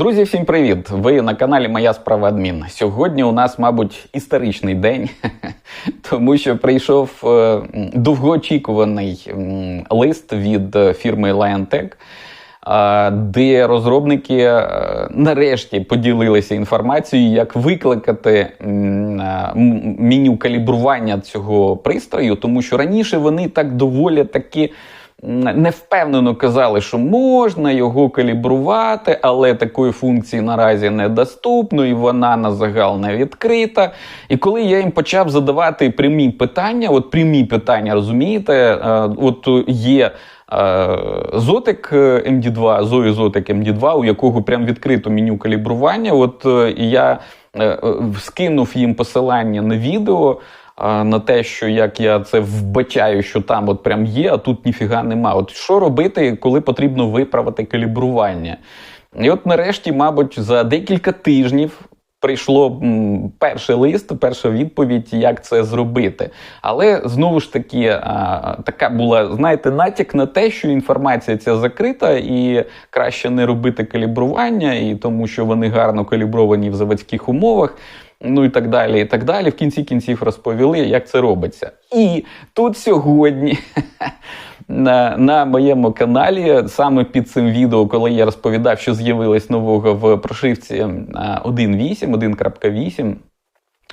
Друзі, всім привіт! Ви на каналі Моя справа адмін. Сьогодні у нас, мабуть, історичний день, тому що прийшов е, довгоочікуваний лист від фірми LionTech, е, де розробники е, нарешті поділилися інформацією, як викликати меню калібрування цього пристрою, тому що раніше вони так доволі таки невпевнено казали, що можна його калібрувати, але такої функції наразі недоступно, і вона на загал не відкрита. І коли я їм почав задавати прямі питання, от прямі питання, розумієте, е, от є. е, Зотик MD2, Зої Зотик MD2, у якого прям відкрито меню калібрування. От е, я е, е, скинув їм посилання на відео на те, що як я це вбачаю, що там от прям є, а тут ніфіга нема. От що робити, коли потрібно виправити калібрування? І от нарешті, мабуть, за декілька тижнів. Прийшло перший лист, перша відповідь, як це зробити. Але знову ж таки, така була, знаєте, натяк на те, що інформація ця закрита, і краще не робити калібрування, і тому що вони гарно калібровані в заводських умовах. Ну і так далі, і так далі. В кінці кінців розповіли, як це робиться. І тут сьогодні на на моєму каналі, саме під цим відео, коли я розповідав, що з'явилось нового в прошивці 1.8, 1.8.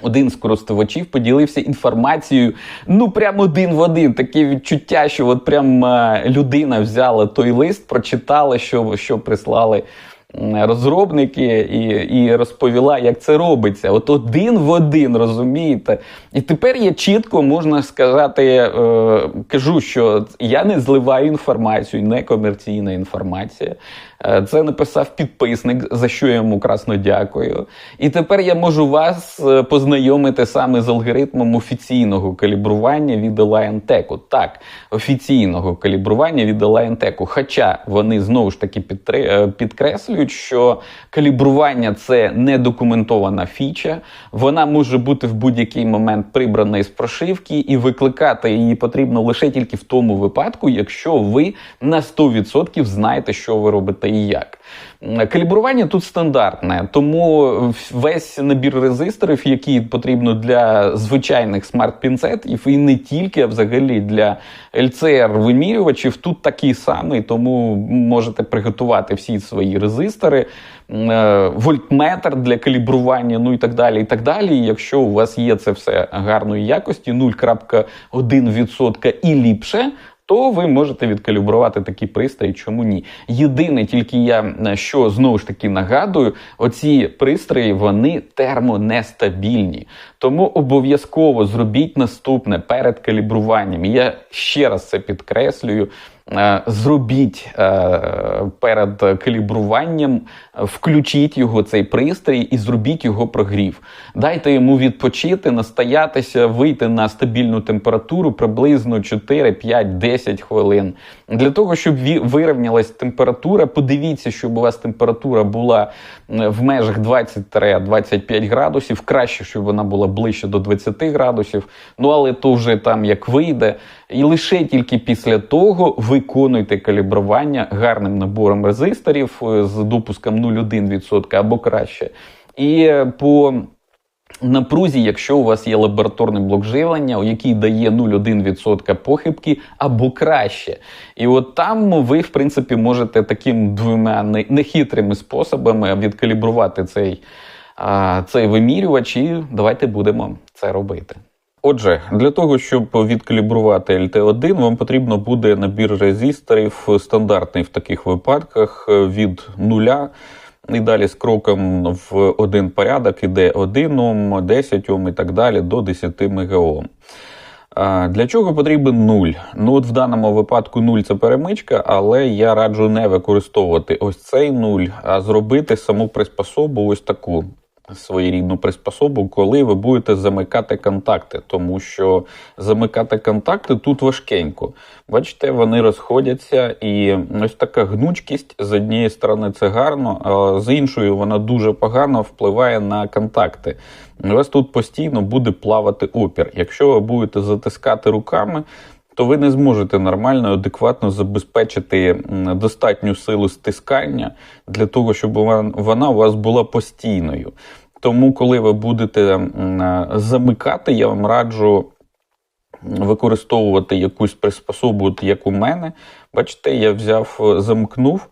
Один з користувачів поділився інформацією, ну прям один в один. Таке відчуття, що от прям людина взяла той лист, прочитала, що, що прислали розробники і і розповіла, як це робиться. От один в один, розумієте? І тепер я чітко можна сказати, е, кажу, що я не зливаю інформацію, не комерційна інформація. Е, це написав підписник, за що я йому красно дякую. І тепер я можу вас е, познайомити саме з алгоритмом офіційного калібрування від Tech. Так, офіційного калібрування від Tech. Хоча вони знову ж таки е, підкреслюють, що калібрування це не документована фіча, вона може бути в будь-який момент прибрана із прошивки, і викликати її потрібно лише тільки в тому випадку, якщо ви на 100% знаєте, що ви робите і як. Калібрування тут стандартне, тому весь набір резисторів, які потрібно для звичайних смарт-пінцетів, і не тільки, а взагалі для LCR-вимірювачів, тут такий самий, тому можете приготувати всі свої резистори, е, вольтметр для калібрування, ну і так далі. і так далі. Якщо у вас є це все гарної якості, 0,1% і ліпше то ви можете відкалібрувати такі пристрої, чому ні. Єдине, тільки я е, що знову ж таки нагадую, оці пристрої вони термонестабільні. Тому обов'язково зробіть наступне перед калібруванням. Я ще раз це підкреслюю. Е, зробіть е, перед калібруванням, включіть його цей пристрій і зробіть його прогрів. Дайте йому відпочити, настоятися, вийти на стабільну температуру приблизно 4, 5, 10 хвилин. Для того, щоб вирівнялась температура, подивіться, щоб у вас температура була в межах 20-25 градусів. Краще, щоб вона була ближче до 20 градусів. Ну але то вже там як вийде. І лише тільки після того виконуйте калібрування гарним набором резисторів е, з допуском 0,1% або краще. І е, по напрузі, якщо у вас є лабораторний блок живлення, який дає 0,1% похибки або краще. І от там ви, в принципі, можете таким двома нехитрими способами відкалібрувати цей, цей вимірювач, і давайте будемо це робити. Отже, для того, щоб відкалібрувати LT1, вам потрібно буде набір резисторів стандартний в таких випадках від нуля. І далі з кроком в один порядок іде 1 Ом, 10 Ом і так далі до 10 МГОм. Для чого потрібен нуль? Ну от в даному випадку нуль це перемичка, але я раджу не використовувати ось цей нуль, а зробити саму приспособу ось таку своєрідну приспособу, коли ви будете замикати контакти, тому що замикати контакти тут важкенько. Бачите, вони розходяться, і ось така гнучкість з однієї сторони це гарно, а з іншої вона дуже погано впливає на контакти. У вас тут постійно буде плавати опір. Якщо ви будете затискати руками, то ви не зможете нормально, адекватно забезпечити достатню силу стискання для того, щоб вона- вона у вас була постійною. Тому, коли ви будете е, замикати, я вам раджу використовувати якусь приспособу, як у мене. Бачите, я взяв, е, замкнув,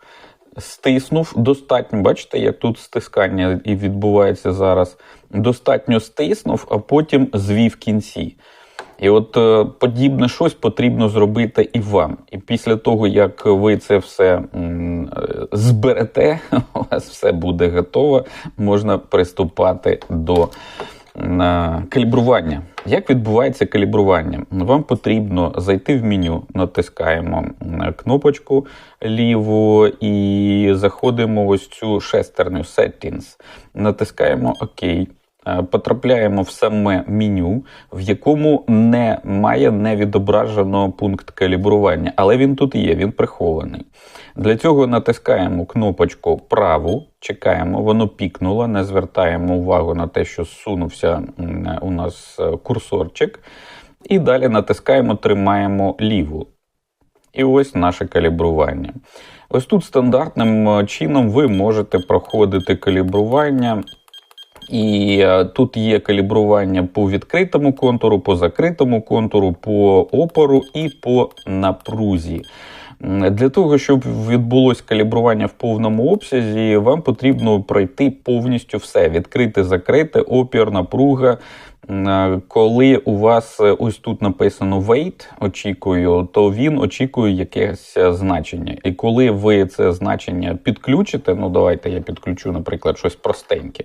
стиснув достатньо. Бачите, як тут стискання і відбувається зараз. Достатньо стиснув, а потім звів кінці. І от е, подібне щось потрібно зробити і вам. І після того, як ви це все е, зберете, у вас все буде готово, можна приступати до калібрування. Як відбувається калібрування? Вам потрібно зайти в меню, натискаємо кнопочку ліву і заходимо ось цю шестерню Settings. Натискаємо ОК. Е, Потрапляємо в саме меню, в якому немає не відображено пункт калібрування, але він тут є, він прихований. Для цього натискаємо кнопочку праву, чекаємо, воно пікнуло, не звертаємо увагу на те, що зсунувся у нас е, курсорчик. І далі натискаємо, тримаємо ліву. І ось наше калібрування. Ось тут стандартним е, чином ви можете проходити калібрування. І е, тут є калібрування по відкритому контуру, по закритому контуру, по опору і по напрузі. Для того, щоб відбулось калібрування в повному обсязі, вам потрібно пройти повністю все: відкрити, закрити, опір, напруга. Е, Коли у вас е, ось тут написано wait, очікую, то він очікує якесь значення. І коли ви це значення підключите, ну давайте я підключу, наприклад, щось простеньке.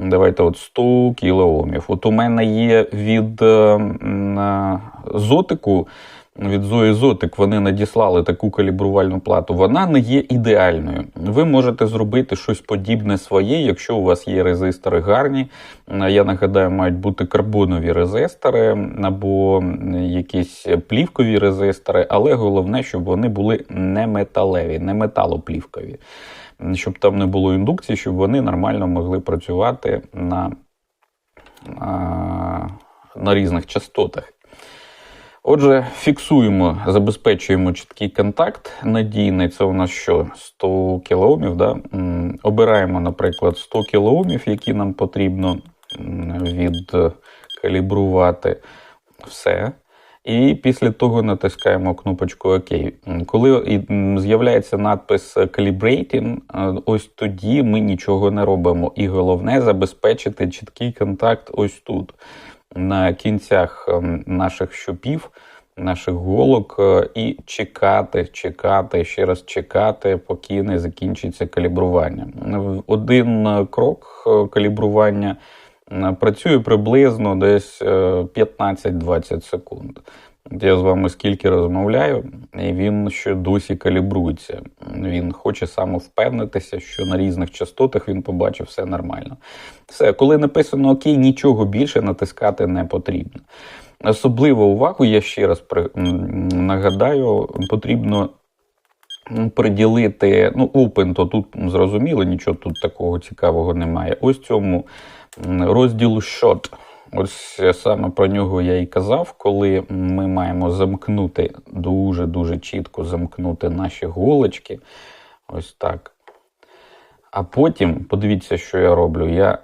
Давайте от 100 кілоомів. От у мене є від е, е, зотику, від Зої Зотик, вони надіслали таку калібрувальну плату. Вона не є ідеальною. Ви можете зробити щось подібне своє, якщо у вас є резистори гарні. Е, Я нагадаю, мають бути карбонові резистори або якісь плівкові резистори, але головне, щоб вони були не металеві, не металоплівкові щоб там не було індукції, щоб вони нормально могли працювати на, на, на різних частотах. Отже, фіксуємо, забезпечуємо чіткий контакт надійний. Це у нас що? 100 кілоомів. Да? Обираємо, наприклад, 100 кілоомів, які нам потрібно відкалібрувати. Все. І після того натискаємо кнопочку ОК. Коли з'являється надпис Calibrating, е, ось тоді ми нічого не робимо. І головне забезпечити чіткий контакт ось тут, на кінцях ем, наших щупів, наших голок, е, і чекати, чекати, ще раз чекати, поки не закінчиться калібрування. Один е, крок калібрування е, працює приблизно десь е, 15-20 секунд. Я з вами скільки розмовляю, і він ще досі калібрується. Він хоче самовпевнитися, що на різних частотах він побачив все нормально. Все, коли написано ОК, нічого більше натискати не потрібно. Особливу увагу, я ще раз при, нагадаю, потрібно приділити. Ну, open, то тут зрозуміло, нічого тут такого цікавого немає. Ось цьому розділу щот. Ось саме про нього я і казав, коли ми маємо замкнути дуже-дуже чітко замкнути наші голочки. Ось так. А потім, подивіться, що я роблю. Я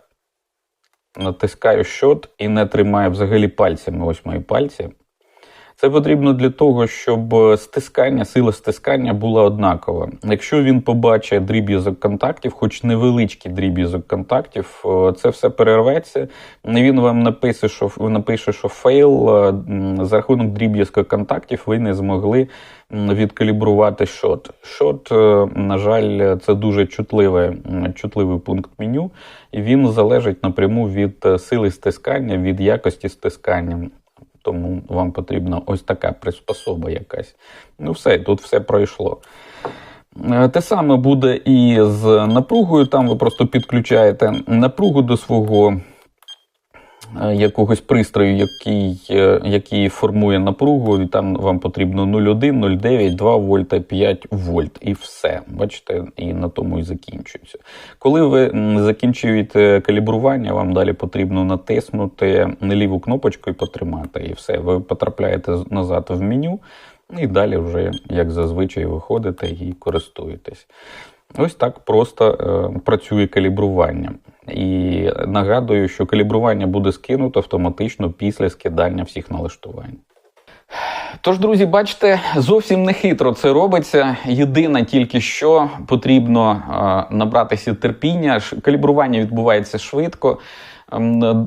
натискаю щот і не тримаю взагалі пальцями. Ось мої пальці. Це потрібно для того, щоб стискання, сила стискання була однакова. Якщо він побачить дріб'язок контактів, хоч невеличкий дріб'язок контактів, е, це все перерветься. Він вам напише, що напише, що фейл е, за рахунок дріб'язка контактів ви не змогли відкалібрувати шот. Шот, е, на жаль, це дуже чутливий, чутливий пункт меню, і він залежить напряму від сили стискання, від якості стискання. Тому вам потрібна ось така приспособа якась. Ну, все, тут все пройшло. Е, Те саме буде і з напругою. Там ви просто підключаєте напругу до свого якогось пристрою, який, е, який формує напругу, і там вам потрібно 0,1, 0,9, 2 вольта, 5 вольт, і все. Бачите, і на тому і закінчується. Коли ви закінчуєте калібрування, вам далі потрібно натиснути на ліву кнопочку і потримати, і все. Ви потрапляєте назад в меню, і далі вже, як зазвичай, виходите і користуєтесь. Ось так просто е, працює калібрування. І нагадую, що калібрування буде скинуто автоматично після скидання всіх налаштувань. Тож, друзі, бачите, зовсім не хитро це робиться. Єдине тільки що потрібно набратися терпіння. Калібрування відбувається швидко.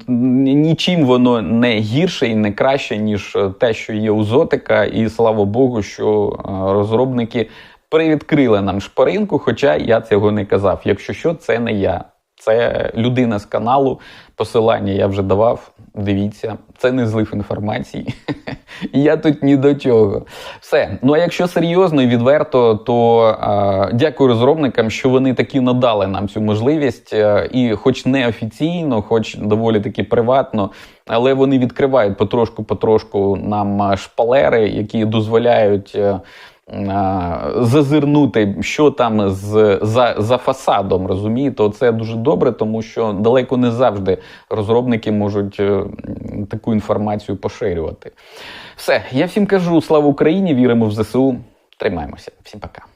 Нічим воно не гірше і не краще, ніж е, те, що є у Зотика. І слава Богу, що е, розробники привідкрили нам шпаринку, хоча я цього не казав. Якщо що, це не я. Це людина з каналу. Посилання я вже давав. Дивіться, це не злив інформації. Я тут ні до чого. Все. Ну а якщо серйозно і відверто, то а, дякую розробникам, що вони таки надали нам цю можливість, е, і, хоч не офіційно, хоч доволі таки приватно, але вони відкривають потрошку-потрошку нам шпалери, які дозволяють. е, а, Зазирнути, що там з за, за фасадом, розумієте, це дуже добре, тому що далеко не завжди розробники можуть е, таку інформацію поширювати. Все, я всім кажу слава Україні, віримо в ЗСУ. Тримаємося. Всім пока.